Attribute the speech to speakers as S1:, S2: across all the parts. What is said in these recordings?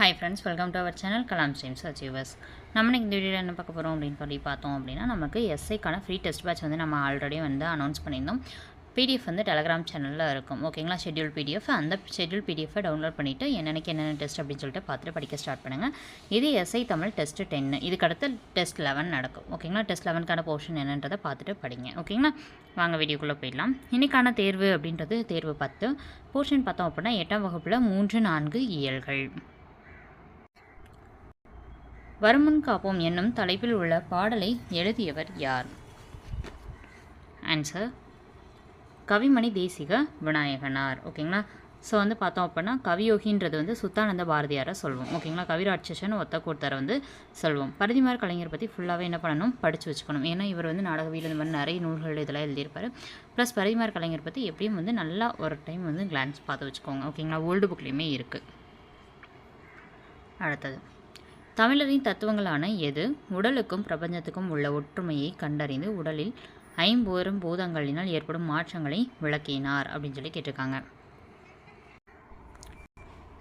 S1: Hi friends welcome to our channel Kalam streams achievers நம்ம இன்னைக்கு இந்த வீடியோவில் என்ன பார்க்க போகிறோம் அப்படின்னு சொல்லி பார்த்தோம் அப்படின்னா நமக்கு எஸ்ஐக்கான ஃப்ரீ டெஸ்ட் பேட்ச் வந்து நம்ம ஆல்ரெடி வந்து அனௌன்ஸ் பண்ணியிருந்தோம். பிடிஎஃப் வந்து டெலகிராம் சேனலில் இருக்கும். ஓகேங்களா ஷெட்யூல் பிடிஎஃப் அந்த ஷெட்யூல் பிடிஎஃபை டவுன்லோட் பண்ணிவிட்டு என்னென்னக்கு என்னென்ன டெஸ்ட் அப்படின்னு சொல்லிட்டு பார்த்துட்டு படிக்க ஸ்டார்ட் பண்ணுங்கள் இது எஸ்ஐ தமிழ் டெஸ்ட் டென்னு இதுக்கு அடுத்து டெஸ்ட் லெவன் நடக்கும் ஓகேங்களா டெஸ்ட் லெவனுக்கான போர்ஷன் என்னன்றதை பார்த்துட்டு படிங்க. ஓகேங்களா வாங்க வீடியோக்குள்ளே போயிடலாம். இன்றைக்கான தேர்வு அப்படின்றது தேர்வு பத்து. போர்ஷன் பார்த்தோம் அப்படின்னா எட்டாம் வகுப்பில் மூன்று நான்கு இயல்கள். வருமுன் காப்போம் என்னும் தலைப்பில் உள்ள பாடலை எழுதியவர் யார்? ஆன்சர் கவிமணி தேசிக விநாயகனார். ஓகேங்களா? ஸோ வந்து பார்த்தோம் அப்படின்னா கவியோகின்றது வந்து சுத்தானந்த பாரதியாரை சொல்வோம். ஓகேங்களா? கவிராட்சசன் ஒத்த வந்து சொல்வோம். பரிதிமார் கலைஞர் பற்றி ஃபுல்லாகவே என்ன பண்ணணும்? படித்து வச்சுக்கணும். ஏன்னா இவர் வந்து நாடகவியல் இந்த மாதிரி நிறைய நூல்கள் இதெல்லாம் எழுதியிருப்பார். ப்ளஸ் பரிதிமார் கலைஞர் பற்றி எப்படியும் வந்து நல்லா ஒரு டைம் வந்து கிளான்ஸ் பார்த்து வச்சுக்கோங்க. ஓகேங்களா? ஓல்டு புக்லேயுமே இருக்குது அடுத்தது. தமிழரின் தத்துவங்களான எது? உடலுக்கும் பிரபஞ்சத்துக்கும் உள்ள ஒற்றுமையை கண்டறிந்து உடலில் ஐம்பொரும் பூதங்களினால் ஏற்படும் மாற்றங்களை விளக்கினார் அப்படின்னு சொல்லி கேட்டிருக்காங்க.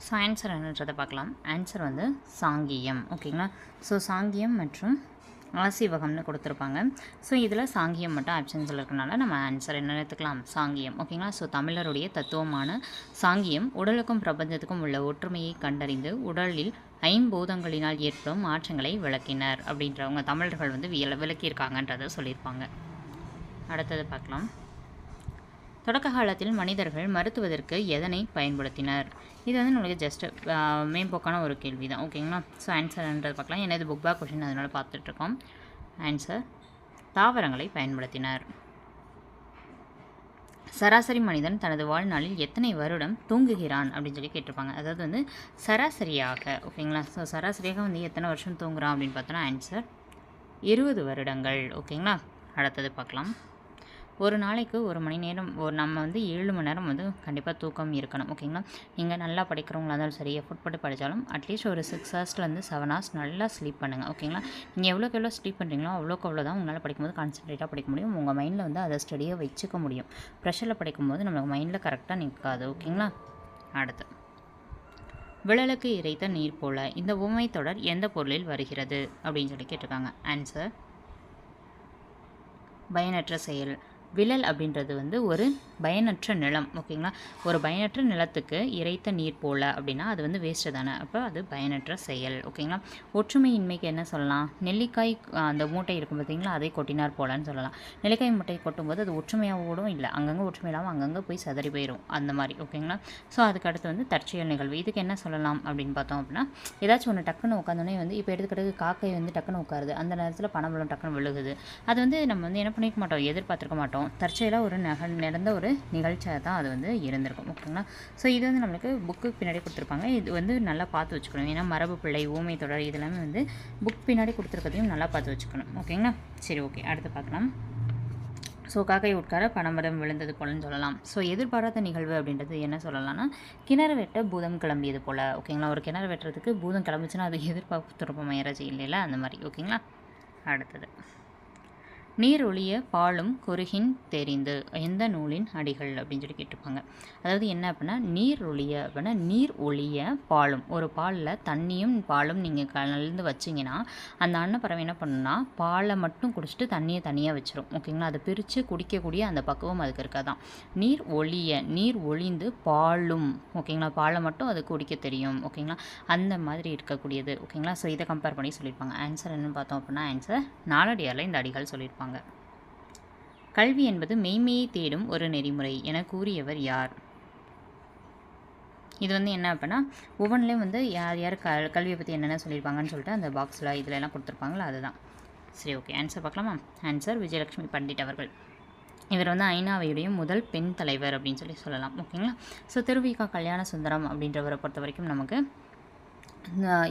S1: ஸோ ஆன்சர் என்னன்றதை பார்க்கலாம். ஆன்சர் வந்து சாங்கியம். ஓகேங்களா ஸோ சாங்கியம் மற்றும் ஆசிவகம்னு கொடுத்துருப்பாங்க. ஸோ இதில் சாங்கியம் மட்டும் ஆப்ஷன்ஸில் இருக்கனால நம்ம ஆன்சர் என்ன எடுத்துக்கலாம்? சாங்கியம். ஓகேங்களா ஸோ தமிழருடைய தத்துவமான சாங்கியம் உடலுக்கும் பிரபஞ்சத்துக்கும் உள்ள ஒற்றுமையை கண்டறிந்து உடலில் ஐம்பூதங்களினால் ஏற்படும் மாற்றங்களை விளக்கினர் அப்படின்றவங்க தமிழர்கள் வந்து வில விளக்கியிருக்காங்கன்றதை சொல்லியிருப்பாங்க. அடுத்தது பார்க்கலாம். தொடக்க காலத்தில் மனிதர்கள் மருத்துவதற்கு எதனை பயன்படுத்தினர்? இது வந்து நம்மளுக்கு ஜஸ்ட் மேம்போக்கான ஒரு கேள்வி தான் ஓகேங்களா ஸோ ஆன்சர்ன்றது பார்க்கலாம். எனது புக் பேக் கொஷின் அதனால் பார்த்துட்ருக்கோம். ஆன்சர் தாவரங்களை பயன்படுத்தினர். சராசரி மனிதன் தனது வாழ்நாளில் எத்தனை வருடம் தூங்குகிறான் அப்படின்னு சொல்லி கேட்டிருப்பாங்க. அதாவது வந்து சராசரியாக ஓகேங்களா? ஸோ சராசரியாக வந்து எத்தனை வருஷம் தூங்குறான் அப்படின்னு பார்த்தோன்னா ஆன்சர் இருபது வருடங்கள். ஓகேங்களா? அடுத்தது பார்க்கலாம். ஒரு நாளைக்கு ஒரு மணி நேரம் ஒரு நம்ம வந்து ஏழு மணி நேரம் வந்து கண்டிப்பாக தூக்கம் இருக்கணும் ஓகேங்களா நீங்கள் நல்லா படிக்கிறவங்களா இருந்தாலும் சரி எஃபோர்ட் போட்டு படித்தாலும் அட்லீஸ்ட் ஒரு சிக்ஸ் ஹவர்ஸ்லேருந்து செவன் ஹவர்ஸ் நல்லா ஸ்லீப் பண்ணுங்கள் ஓகேங்களா நீங்கள் எவ்வளோக்கு எவ்வளோ ஸ்லீப் பண்ணுறீங்களோ அவ்வளோக்கு அவ்வளோ தான் உங்களால் படிக்கும்போது கான்சன்ட்ரேட்டாக படிக்க முடியும். உங்கள் மைண்டில் வந்து அதை ஸ்டடியாக வச்சுக்க முடியும். ப்ரெஷரில் படிக்கும்போது நம்மளுக்கு மைண்டில் கரெக்டாக நிற்காது ஓகேங்களா அடுத்து. விழலுக்கு இறைத்த நீர் போல இந்த உண்மை தொடர் எந்த பொருளில் வருகிறது? அப்படின்னு சொல்லி கேட்டிருக்காங்க. ஆன்சர் பயனற்ற செயல். விழல் அப்படின்றது வந்து ஒரு பயனற்ற நிலம் ஓகேங்களா? ஒரு பயனற்ற நிலத்துக்கு இறைத்த நீர் போல அப்படின்னா அது வந்து வேஸ்ட்டு தானே. அப்போ அது பயனற்ற செயல் ஓகேங்களா? ஒற்றுமையின்மைக்கு என்ன சொல்லலாம்? நெல்லிக்காய் அந்த மூட்டை இருக்கும் பார்த்தீங்களா? அதை கொட்டினார் போலன்னு சொல்லலாம். நெல்லிக்காய் மூட்டையை கொட்டும்போது அது ஒற்றுமையாகவும் இல்லை. அங்கங்கே ஒற்றுமை இல்லாமல் அங்கங்கே போய் சதறி போயிடும் அந்த மாதிரி ஓகேங்களா? ஸோ அதுக்கு அடுத்து வந்து தற்செயல் நிகழ்வு. இதுக்கு என்ன சொல்லலாம் அப்படின்னு பார்த்தோம் அப்படின்னா ஏதாச்சும் ஒன்று டக்குன்னு உட்காந்தோடனே வந்து இப்போ எடுத்துக்கிட்டு காக்கை வந்து டக்குன்னு உட்காருது. அந்த நேரத்தில் பணபலம் டக்குன்னு விழுகுது. அது வந்து நம்ம வந்து என்ன பண்ணிக்க மாட்டோம்? எதிர்பார்த்துருக்க மாட்டோம். மாட்டோம் தற்செயலாக ஒரு நக நடந்த ஒரு நிகழ்ச்சியாக தான் அது வந்து இருந்திருக்கும் ஓகேங்களா? ஸோ இது வந்து நம்மளுக்கு புக்கு பின்னாடி கொடுத்துருப்பாங்க. இது வந்து நல்லா பார்த்து வச்சுக்கணும். ஏன்னா மரபு பிள்ளை ஊமை தொடர் இதெல்லாமே வந்து புக் பின்னாடி கொடுத்துருக்கதையும் நல்லா பார்த்து வச்சுக்கணும் ஓகேங்களா? சரி ஓகே. அடுத்து பார்க்கலாம். ஸோ காக்கை உட்கார பணமரம் விழுந்தது போலன்னு சொல்லலாம். ஸோ எதிர்பாராத நிகழ்வு அப்படின்றது என்ன சொல்லலாம்னா கிணறு வெட்ட பூதம் கிளம்பியது போல் ஓகேங்களா? ஒரு கிணறு வெட்டுறதுக்கு பூதம் கிளம்பிச்சுன்னா அது எதிர்பார்த்துருப்போம் யாராச்சும் இல்லைல்ல? அந்த மாதிரி ஓகேங்களா? அடுத்தது. நீர் ஒளிய பாலும் குறுகின் தெரிந்து. எந்த நூலின் அடிகள் அப்படின்னு சொல்லி கேட்டிருப்பாங்க. அதாவது என்ன அப்படின்னா நீர் ஒளிய அப்படின்னா நீர் ஒளிய பாலும் ஒரு பாலில் தண்ணியும் பாலும் நீங்கள் கலந்து வச்சிங்கன்னா அந்த அன்னப்பறவை என்ன பண்ணுன்னா பாலை மட்டும் குடிச்சிட்டு தண்ணியை தனியாக வச்சிரும். ஓகேங்களா? அதை பிரித்து குடிக்கக்கூடிய அந்த பக்குவம் அதுக்கு இருக்காதான் நீர் ஒளிய நீர் ஒளிந்து பாலும் ஓகேங்களா? பாலை மட்டும் அது குடிக்க தெரியும். ஓகேங்களா? அந்த மாதிரி இருக்கக்கூடியது. ஓகேங்களா? ஸோ இதை கம்பேர் பண்ணி சொல்லியிருப்பாங்க. ஆன்சர் என்னன்னு பார்த்தோம் அப்படின்னா ஆன்சர் நாலடியாரில் இந்த அடிகள் சொல்லியிருப்பாங்க. கல்வி என்பது மெய்மையை தேடும் ஒரு நெறிமுறை என கூறியவர் யார்? இது வந்து என்ன அப்படின்னா ஒவ்வொன்றிலையும் வந்து யார் யார் க கல்வியை பற்றி என்னென்ன சொல்லியிருப்பாங்கன்னு சொல்லிட்டு அந்த பாக்ஸில் இதில் எல்லாம் கொடுத்துருப்பாங்களோ அதுதான். சரி ஓகே ஆன்சர் பார்க்கலாமா? ஆன்சர் விஜயலட்சுமி பண்டிட் அவர்கள். இவர் வந்து ஐநாவையுடைய முதல் பெண் தலைவர் அப்படின்னு சொல்லி சொல்லலாம் ஓகேங்களா ஸோ திருவிகா கல்யாண சுந்தரம் அப்படின்றவரை பொறுத்த வரைக்கும் நமக்கு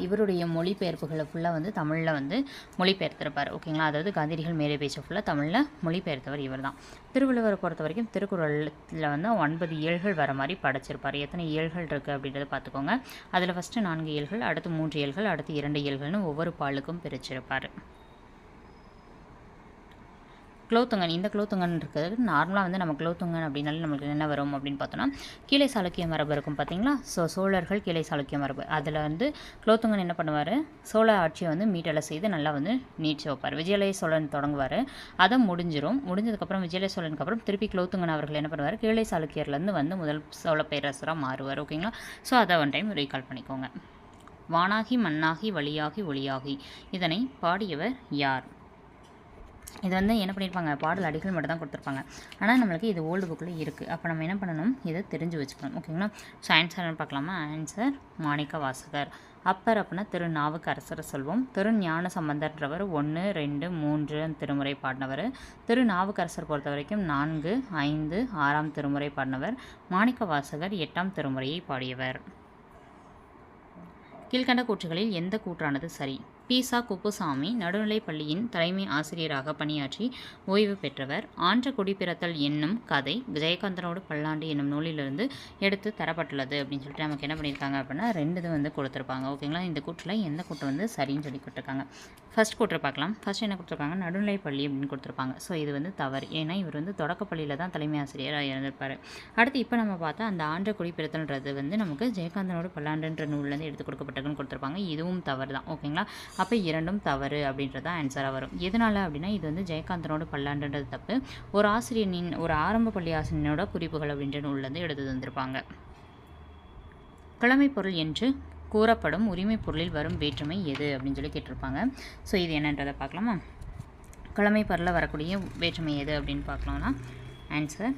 S1: இவருடைய மொழிபெயர்ப்புகளை ஃபுல்லாக வந்து தமிழில் வந்து மொழிபெயர்த்திருப்பார். ஓகேங்களா? அதாவது காந்திரிகள் மேலே பேச்ச ஃபுல்லாக தமிழில் மொழிபெயர்த்தவர் இவர் தான் திருவள்ளுவரை பொறுத்த வரைக்கும் திருக்குறளில் வந்து ஒன்பது ஏழ்கள் வர மாதிரி படைச்சிருப்பார். எத்தனை ஏழ்கள் இருக்குது அப்படின்றத பார்த்துக்கோங்க. அதில் ஃபஸ்ட்டு நான்கு ஏழ்கள் அடுத்து மூன்று இயல்கள் அடுத்து இரண்டு ஏழ்கள்னு ஒவ்வொரு பாலுக்கும் பிரிச்சிருப்பார். குலோத்துங்கன் இந்த குலோத்துங்கன் இருக்குது நார்மலாக வந்து நம்ம குலோத்துங்கன் அப்படின்னாலே நம்மளுக்கு என்ன வரும் அப்படின்னு பார்த்தோன்னா கீழே சாளுக்கிய மரபு இருக்கும் பார்த்தீங்களா? ஸோ சோழர்கள் கீழே சாளுக்கிய மரபு. அதில் வந்து குலோத்துங்கன் என்ன பண்ணுவார்? சோழ ஆட்சியை வந்து மீட்டலை செய்து நல்லா வந்து நீட்சி வைப்பார். விஜயலய சோழன் தொடங்குவார். அதை முடிஞ்சிடும் முடிஞ்சதுக்கப்புறம் விஜயலய சோழனுக்கு அப்புறம் திருப்பி குலோத்துங்கன் அவர்கள் என்ன பண்ணுவார்? கீழே சாளுக்கியர்லேருந்து வந்து முதல் சோழ பேரரசராக மாறுவார் ஓகேங்களா ஸோ அதை ஒன் டைம் ரீகால் பண்ணிக்கோங்க. வானாகி மண்ணாகி வழியாகி ஒளியாகி இதனை பாடியவர் யார்? இது வந்து என்ன பண்ணியிருப்பாங்க பாடல் அடிகள் மட்டும் தான் கொடுத்துருப்பாங்க. ஆனால் நம்மளுக்கு இது ஓல்டு புக்கில் இருக்குது அப்போ நம்ம என்ன பண்ணணும்? இதை தெரிஞ்சு வச்சுக்கணும். ஓகேங்களா ஸோ ஆன்சர்னு பார்க்கலாமா? ஆன்சர் மாணிக்க வாசகர். அப்பர் அப்படின்னா திரு நாவுக்கு சொல்வோம். திரு ஞான சம்பந்தர்ன்றவர் ஒன்று ரெண்டு மூன்று திருமுறை பாடினவர். திரு நாவுக்கரசர் பொறுத்த வரைக்கும் நான்கு ஐந்து ஆறாம் திருமுறை பாடினவர். மாணிக்க வாசகர் எட்டாம் திருமுறையை பாடியவர். கீழ்கண்ட கூற்றுகளில் எந்த கூற்றானது சரி? பீசா குப்புசாமி நடுநிலைப் பள்ளியின் தலைமை ஆசிரியராக பணியாற்றி ஓய்வு பெற்றவர். ஆன்ற குடிப்பிறத்தல் என்னும் கதை ஜெயகாந்தனோடு பல்லாண்டு என்னும் நூலிலிருந்து எடுத்து தரப்பட்டுள்ளது அப்படின்னு சொல்லிட்டு நமக்கு என்ன பண்ணியிருக்காங்க அப்படின்னா ரெண்டு இது வந்து கொடுத்துருப்பாங்க. ஓகேங்களா இந்த கூற்றில் எந்த கூற்று வந்து சரின்னு சொல்லி கொடுத்துருக்காங்க. ஃபர்ஸ்ட் கூற்று பார்க்கலாம். ஃபர்ஸ்ட் என்ன கொடுத்துருக்காங்க? நடுநிலைப் பள்ளி அப்படின்னு கொடுத்துருப்பாங்க. ஸோ இது வந்து தவறு. ஏன்னா இவர் வந்து தொடக்கப்பள்ளியில் தான் தலைமை ஆசிரியராக இருந்திருப்பார். அடுத்து இப்போ நம்ம பார்த்தா அந்த ஆன்ற குடிப்பிறத்தல்ன்றது வந்து நமக்கு ஜெயகாந்தனோட பல்லாண்டுன்ற நூல்லேருந்து எடுத்து கொடுக்கப்பட்டதுன்னு கொடுத்துருப்பாங்க. இதுவும் தவறு தான் ஓகேங்களா அப்போ இரண்டும் தவறு அப்படின்றது ஆன்சராக வரும். எதனால் அப்படின்னா இது வந்து ஜெயகாந்தனோட பல்லாண்டுன்றது தப்பு. ஒரு ஆசிரியனின் ஒரு ஆரம்ப பள்ளி ஆசிரியனோட குறிப்புகள் அப்படின்ற நூல்லேருந்து எடுத்து தந்திருப்பாங்க. கிழமை பொருள் என்று கூறப்படும் உரிமை பொருளில் வரும் வேற்றுமை எது அப்படின்னு சொல்லி கேட்டிருப்பாங்க. ஸோ இது என்னன்றதை பார்க்கலாமா? கிழமை பொருளில் வரக்கூடிய வேற்றுமை எது அப்படின்னு பார்க்கலாம்னா ஆன்சர்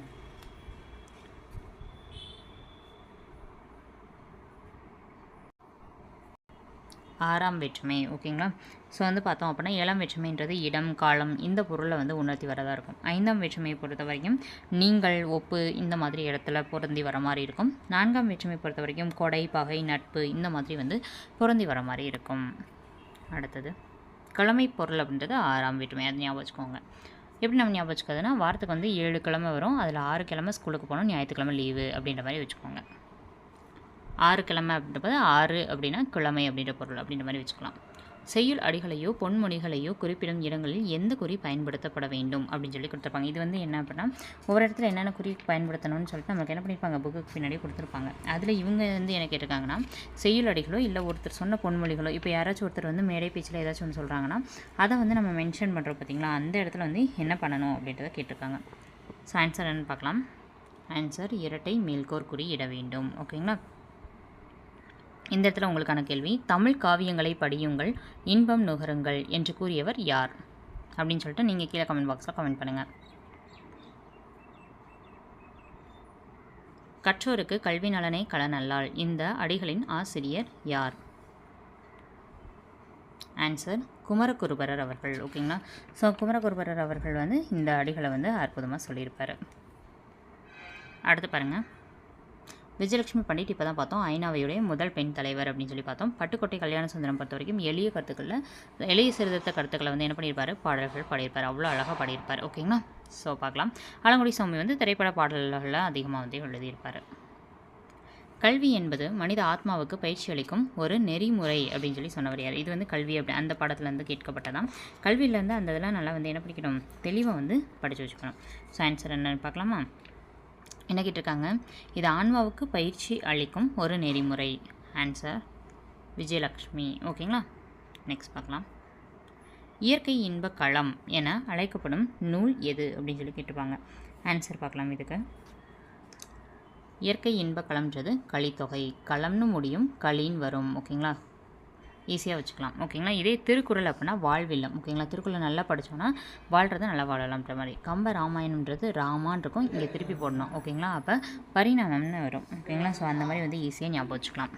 S1: ஆறாம் வேற்றுமை ஓகேங்களா ஸோ வந்து பார்த்தோம் அப்படின்னா ஏழாம் வேற்றுமைன்றது இடம் காலம் இந்த பொருளை வந்து உணர்த்தி வரதாக இருக்கும். ஐந்தாம் வேற்றுமையை பொறுத்த வரைக்கும் நீங்கள் ஒப்பு இந்த மாதிரி இடத்துல பொருந்தி வர மாதிரி இருக்கும். நான்காம் வேற்றுமை பொறுத்த வரைக்கும் கொடை பகை நட்பு இந்த மாதிரி வந்து பொருந்தி வர மாதிரி இருக்கும். அடுத்தது கிழமை பொருள் அப்படின்றது ஆறாம் வேற்றுமை அது ஞாபகம் வச்சுக்கோங்க. எப்படி நம்ம ஞாபகம் வச்சுக்கிறதுனா வாரத்துக்கு வந்து ஏழு கிழமை வரும் அதில் ஆறு கிழமை ஸ்கூலுக்கு போகணும் ஞாயிற்றுக்கிழமை லீவு அப்படின்ற மாதிரி வச்சுக்கோங்க. ஆறு கிழமை அப்படின்றப்ப ஆறு அப்படின்னா கிழமை அப்படின்ற பொருள் அப்படின்ற மாதிரி வச்சுக்கலாம். செய்யுள் அடிகளையோ பொன்மொழிகளையோ குறிப்பிடும் இடங்களில் எந்த குறி பயன்படுத்தப்பட வேண்டும் அப்படின்னு சொல்லி கொடுத்துருப்பாங்க. இது வந்து என்ன அப்படின்னா ஒவ்வொரு இடத்துல என்னென்ன குறி பயன்படுத்தணும்னு சொல்லிட்டு நமக்கு என்ன பண்ணியிருப்பாங்க? புக்குக்கு பின்னாடி கொடுத்துருப்பாங்க. அதில் இவங்க வந்து என்ன கேட்டிருக்காங்கன்னா செய்யுள் அடிகளோ இல்லை ஒருத்தர் சொன்ன பொன்மொழிகளோ இப்போ யாராச்சும் ஒருத்தர் வந்து மேடை பேச்சில் ஏதாச்சும் ஒன்று சொல்கிறாங்கன்னா அதை வந்து நம்ம மென்ஷன் பண்ணுறோம் பார்த்தீங்களா அந்த இடத்துல வந்து என்ன பண்ணணும் அப்படின்றத கேட்டிருக்காங்க. ஸோ ஆன்சர் என்னென்னு பார்க்கலாம். ஆன்சர் இரட்டை மேல்கோர் குறி இட வேண்டும். ஓகேங்களா இந்த இடத்துல உங்களுக்கான கேள்வி தமிழ் காவியங்களை படியுங்கள் இன்பம் நுகருங்கள் என்று கூறியவர் யார்? அப்படின்னு சொல்லிட்டு நீங்கள் கீழே கமெண்ட் பாக்ஸில் கமெண்ட் பண்ணுங்கள் கற்றோருக்கு கல்வி நலனை கலனல்லால் இந்த அடிகளின் ஆசிரியர் யார்? ஆன்சர் குமரகுருபரர் அவர்கள் ஓகேங்களா ஸோ குமரகுருபரர் அவர்கள் வந்து இந்த அடிகளை வந்து அற்புதமாக சொல்லியிருப்பார். அடுத்து பாருங்கள் விஜயலட்சுமி பண்டிட் இப்போ தான் பார்த்தோம். ஐநாவையுடைய முதல் பெண் தலைவர் அப்படின்னு சொல்லி பார்த்தோம். பட்டுக்கோட்டை கல்யாண சுந்தரம் பொறுத்த வரைக்கும் எளிய கருத்துக்களில் எளிய சிறுத்த கருத்துக்களை வந்து என்ன பண்ணியிருப்பார்? பாடல்கள் பாடியிருப்பார். அவ்வளோ அழகாக பாடியிருப்பார். ஓகேங்களா ஸோ பார்க்கலாம். ஆலங்குடி சுவாமி வந்து திரைப்பட பாடல்களில் அதிகமாக வந்து எழுதியிருப்பார். கல்வி என்பது மனித ஆத்மாவுக்கு பயிற்சி அளிக்கும் ஒரு நெறிமுறை அப்படின்னு சொல்லி சொன்னவர் யார்? இது வந்து கல்வி அப்படி அந்த பாடத்துலேருந்து கேட்கப்பட்டதான் கல்வியிலேருந்து அந்த இதெல்லாம் நல்லா வந்து என்ன படிக்கணும் தெளிவாக வந்து படித்து வச்சுக்கணும். ஸோ ஆன்சர் என்னன்னு பார்க்கலாமா? என்ன கேட்டிருக்காங்க? இது ஆன்மாவுக்கு பயிற்சி அளிக்கும் ஒரு நெறிமுறை. ஆன்சர் விஜயலக்ஷ்மி. ஓகேங்களா? நெக்ஸ்ட் பார்க்கலாம். இயற்கை இன்ப களம் என அழைக்கப்படும் நூல் எது? அப்படின்னு சொல்லி கேட்டிருப்பாங்க. ஆன்சர் பார்க்கலாம் இதுக்கு. இயற்கை இன்ப களம்ன்றது களித்தொகை களம்னு முடியும் களின்னு வரும். ஓகேங்களா? ஈஸியாக வச்சுக்கலாம். ஓகேங்களா? இதே திருக்குறள் அப்படின்னா வாழ்வில்லம். ஓகேங்களா? திருக்குறள் நல்லா படித்தோன்னா வாழ்றது நல்லா வாழலாம்ன்ற மாதிரி. கம்ப ராமாயணம்ன்றது ராமான் இருக்கும். இங்கே திருப்பி போடணும். ஓகேங்களா? அப்போ பரிணாமம்னு வரும். ஓகேங்களா? ஸோ அந்த மாதிரி வந்து ஈஸியாக ஞாபகம் வச்சுக்கலாம்.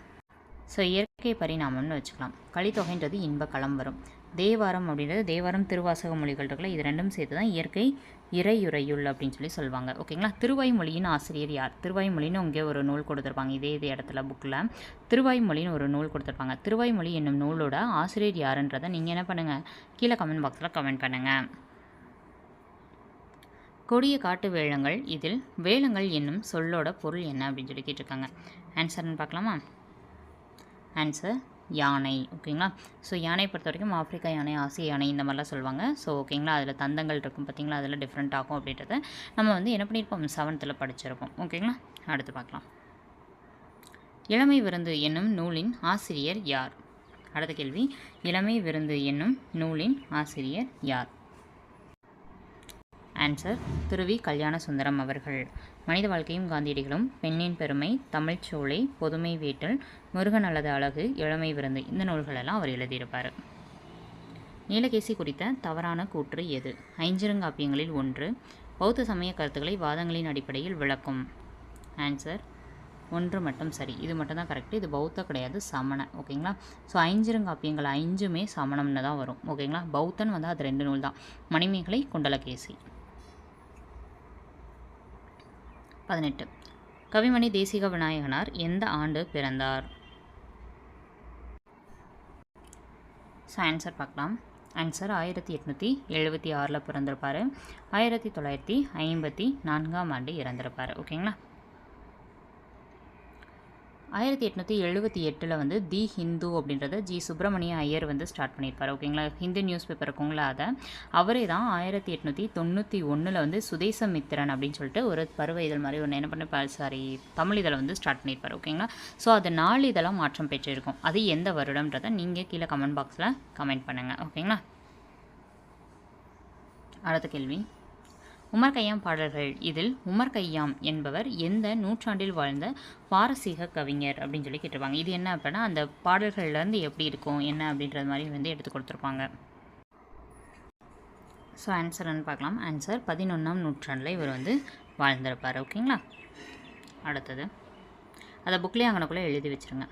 S1: ஸோ இயற்கை பரிணாமம்னு வச்சுக்கலாம். கலித்தொகைன்றது இன்ப களம் வரும். தேவாரம் அப்படின்றது தேவாரம் திருவாசக மொழிகள் இருக்குல்ல இது ரெண்டும் சேர்த்து தான் இயற்கை இறையுறையுள் அப்படின்னு சொல்லி சொல்லுவாங்க. ஓகேங்களா திருவாய்மொழியின் ஆசிரியர் யார்? திருவாய்மொழின்னு இங்கே ஒரு நூல் கொடுத்துருப்பாங்க. இதே இதே இடத்துல புக்கில் திருவாய்மொழின்னு ஒரு நூல் கொடுத்துருப்பாங்க. திருவாய்மொழி என்னும் நூலோட ஆசிரியர் யாருன்றதை நீங்கள் என்ன பண்ணுங்கள் கீழே கமெண்ட் பாக்ஸில் கமெண்ட் பண்ணுங்கள் கொடிய காட்டு வேளங்கள். இதில் வேளங்கள் என்னும் சொல்லோட பொருள் என்ன அப்படின்னு சொல்லி கேட்டிருக்காங்க. ஆன்சர்னு பார்க்கலாமா? ஆன்சர் யானை ஓகேங்களா? ஸோ யானை பொறுத்த வரைக்கும் ஆப்பிரிக்கா யானை ஆசிய யானை இந்த மாதிரிலாம் சொல்லுவாங்க. ஸோ ஓகேங்களா? அதில் தந்தங்கள் இருக்கும் பார்த்தீங்களா அதில் டிஃப்ரெண்ட் ஆகும் அப்படின்றத நம்ம வந்து என்ன பண்ணியிருப்போம் செவன்த்தில் படிச்சிருப்போம். ஓகேங்களா? அடுத்து பார்க்கலாம். இளமை விருந்து என்னும் நூலின் ஆசிரியர் யார்? அடுத்த கேள்வி. இளமை விருந்து என்னும் நூலின் ஆசிரியர் யார்? ஆன்சர் துருவி கல்யாண சுந்தரம் அவர்கள். மனித வாழ்க்கையும் காந்தியடிகளும் பெண்ணின் பெருமை தமிழ்ச்சோலை பொதுமை வேட்டல் முருகன் அல்லது அழகு இளமை விருந்து இந்த நூல்களெல்லாம் அவர் எழுதியிருப்பார். நீலகேசி குறித்த தவறான கூற்று எது? ஐஞ்சிருங்காப்பியங்களில் ஒன்று பௌத்த சமய கருத்துக்களை வாதங்களின் அடிப்படையில் விளக்கும். ஆன்சர் ஒன்று மட்டும் சரி. இது மட்டும் தான் கரெக்டு இது பௌத்த கிடையாது சமண. ஓகேங்களா? ஸோ ஐஞ்சிறங்காப்பியங்கள் ஐந்துமே சமணம்னு தான் வரும். ஓகேங்களா? பௌத்தன் வந்து அது ரெண்டு நூல் தான். மணிமேகலை குண்டலகேசி. பதினெட்டு. கவிமணி தேசிக விநாயகனார் எந்த ஆண்டு பிறந்தார்? ஸோ ஆன்சர் பார்க்கலாம். ஆன்சர் ஆயிரத்தி எட்நூற்றி எழுபத்தி ஆறில் பிறந்திருப்பார். ஆயிரத்தி தொள்ளாயிரத்தி ஐம்பத்தி நான்காம் ஆண்டு இறந்திருப்பார். ஓகேங்களா ஆயிரத்தி எட்நூற்றி எழுபத்தி எட்டில் வந்து தி ஹிந்து அப்படின்றத ஜி சுப்பிரமணிய ஐயர் வந்து ஸ்டார்ட் பண்ணியிருப்பார் ஓகேங்களா? ஹிந்து நியூஸ் பேப்பர் இருக்குங்களா அதை? அவரே தான் ஆயிரத்தி எட்நூற்றி தொண்ணூற்றி ஒன்றில் வந்து சுதேசமித்திரன் அப்படின்னு சொல்லிட்டு ஒரு பருவ இதழ் மாதிரி ஒன்று என்ன பண்ண சாரி தமிழ் இதழை வந்து ஸ்டார்ட் பண்ணியிருப்பார் ஓகேங்களா? ஸோ அது நாலு இதெல்லாம் மாற்றம் பெற்றிருக்கும். அது எந்த வருடம்ன்றதை நீங்கள் கீழே கமெண்ட் பாக்ஸில் கமெண்ட் பண்ணுங்கள் ஓகேங்களா? அடுத்த கேள்வி. உமர் கையாம் பாடல்கள். இதில் உமர் கையாம் என்பவர் எந்த நூற்றாண்டில் வாழ்ந்த பாரசீக கவிஞர் அப்படின்னு சொல்லி கேட்டிருப்பாங்க. இது என்ன அப்படின்னா அந்த பாடல்கள்லேருந்து எப்படி இருக்கும் என்ன அப்படின்றது மாதிரி வந்து எடுத்து கொடுத்துருப்பாங்க. ஸோ ஆன்சர்னு பார்க்கலாம். ஆன்சர் பதினொன்றாம் நூற்றாண்டில் இவர் வந்து வாழ்ந்திருப்பார். ஓகேங்களா அடுத்தது. அதை புக்லேயே அங்கனக்குள்ளே எழுதி வச்சுருங்க.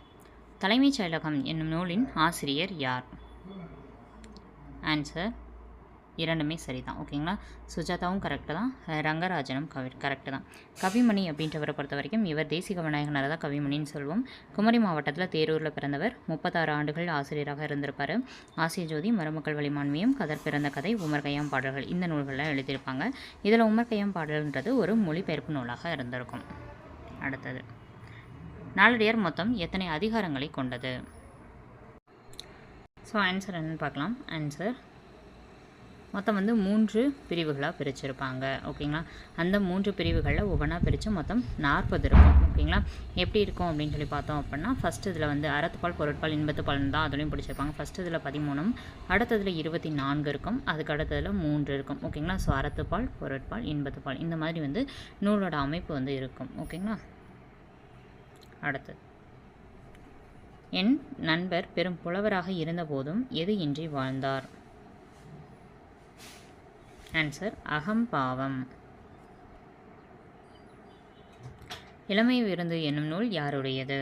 S1: தலைமைச் செயலகம் என்னும் நூலின் ஆசிரியர் யார்? ஆன்சர் இரண்டுமே சரி தான் ஓகேங்களா? சுஜாதாவும் கரெக்டு தான் ரங்கராஜனும் கவி கரெக்டு தான். கவிமணி அப்படின்றவரை பொறுத்த வரைக்கும் இவர் தேசிக விநாயகனாக தான் கவிமணின்னு சொல்லுவோம் குமரி மாவட்டத்தில் தேரூரில் பிறந்தவர் முப்பத்தாறு ஆண்டுகள் ஆசிரியராக இருந்திருப்பார். ஆசிய ஜோதி மருமக்கள் வழிமான்மியம் கதர் பிறந்த கதை உமர் கையாம் பாடல்கள் இந்த நூல்கள்லாம் எழுதியிருப்பாங்க. இதில் உமர் கையாம் பாடல்ன்றது ஒரு மொழிபெயர்ப்பு நூலாக இருந்திருக்கும். அடுத்தது நாளடியார் மொத்தம் எத்தனை அதிகாரங்களை கொண்டது? ஸோ ஆன்சர் என்னன்னு பார்க்கலாம். ஆன்சர் மொத்தம் வந்து மூன்று பிரிவுகளாக பிரிச்சிருப்பாங்க ஓகேங்களா? அந்த மூன்று பிரிவுகளில் ஒவ்வொன்றா பிரித்து மொத்தம் நாற்பது இருக்கும் ஓகேங்களா? எப்படி இருக்கும் அப்படின்னு சொல்லி பார்த்தோம் அப்படின்னா ஃபஸ்ட் இதில் வந்து அறத்துப்பால் பொருட்பால் இன்பத்துப்பால் தான் அதுலேயும் பிடிச்சிருப்பாங்க. ஃபஸ்ட் இதில் பதிமூணும் அடுத்ததில் இருபத்தி நான்கு இருக்கும் அதுக்கு அடுத்ததில் மூன்று இருக்கும் ஓகேங்களா? ஸோ அறத்துப்பால் பொருட்பால் இன்பத்துப்பால் இந்த மாதிரி வந்து நூலோட அமைப்பு வந்து இருக்கும் ஓகேங்களா? அடுத்தது. என் நண்பர் பெரும் புலவராக இருந்தபோதும் எது இன்றி வாழ்ந்தார்? ஆன்சர் அகம்பாவம் இளமை விருந்து என்னும் நூல் யாருடையது?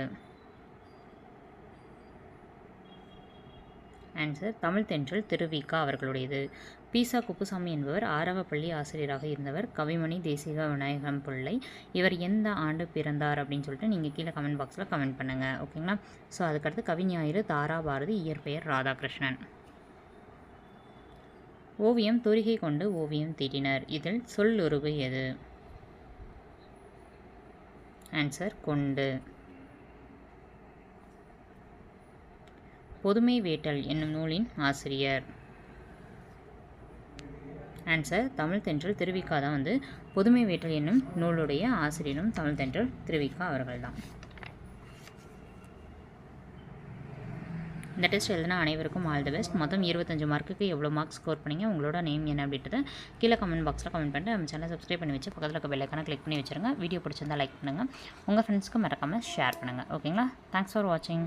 S1: ஆன்சர் தமிழ் தென்றல் திருவிக்கா அவர்களுடையது. பீசா குப்புசாமி என்பவர் ஆரவ பள்ளி ஆசிரியராக இருந்தவர். கவிமணி தேசிக விநாயகம் பிள்ளை. இவர் எந்த ஆண்டு பிறந்தார் அப்படின்னு சொல்லிட்டு நீங்கள் கீழே கமெண்ட் பாக்ஸில் கமெண்ட் பண்ணுங்கள் ஓகேங்களா ஸோ அதுக்கடுத்து கவிஞாயிறு தாரா பாரதி இயற்பெயர் ராதாகிருஷ்ணன். ஓவியம் தூரிகை கொண்டு ஓவியம் தீட்டினர். இதில் சொல்லுருவு எது? ஆன்சர் கொண்டு. பொதுமை வேட்டல் என்னும் நூலின் ஆசிரியர். ஆன்சர் தமிழ் தென்றல் திருவிக்கா தான் வந்து பொதுமை வேட்டல் என்னும் நூலுடைய ஆசிரியரும் தமிழ் தென்றல் திருவிக்கா அவர்கள்தான். இந்த டெஸ்ட் எழுதின அனைவருக்கும் ஆல் தி பெஸ்ட் மொத்தம் இருபத்தஞ்சு மார்க்குக்கு எவ்வளோ மார்க் ஸ்கோர் பண்ணிங்க? உங்களோட நேம் என்ன அப்படின்றத கீழே கமெண்ட் பாக்ஸில் கமெண்ட் பண்ணிட்டு நம்ம சேனல் சப்ஸ்கிரைப் பண்ணி வச்சு பக்கத்தில் இருக்க பெல்லைக்கான கிளிக் பண்ணி வச்சுருங்க. வீடியோ பிடிச்சிருந்தா லைக் பண்ணுங்கள் உங்கள் ஃப்ரெண்ட்ஸ்க்கு மறக்காமல் ஷேர் பண்ணுங்கள் ஓகேங்களா தேங்க்ஸ் ஃபார் வாட்சிங்